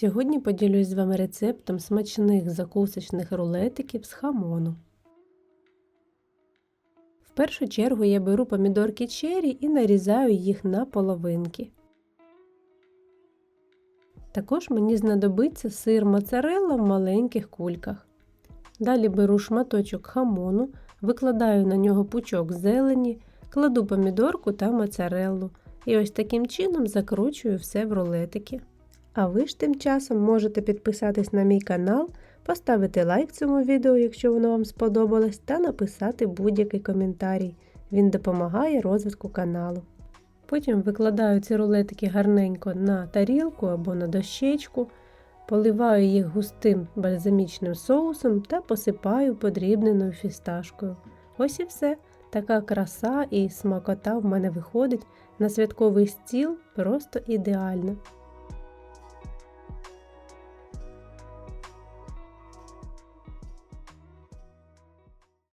Сьогодні поділюсь з вами рецептом смачних закусочних рулетиків з хамону. В першу чергу я беру помідорки чері і нарізаю їх на половинки. Також мені знадобиться сир моцарелла в маленьких кульках. Далі беру шматочок хамону, викладаю на нього пучок зелені, кладу помідорку та моцареллу і ось таким чином закручую все в рулетики. А ви ж тим часом можете підписатись на мій канал, поставити лайк цьому відео, якщо воно вам сподобалось, та написати будь-який коментарій. Він допомагає розвитку каналу. Потім викладаю ці рулетики гарненько на тарілку або на дощечку, поливаю їх густим бальзамічним соусом та посипаю подрібненою фісташкою. Ось і все. Така краса і смакота в мене виходить на святковий стіл просто ідеально.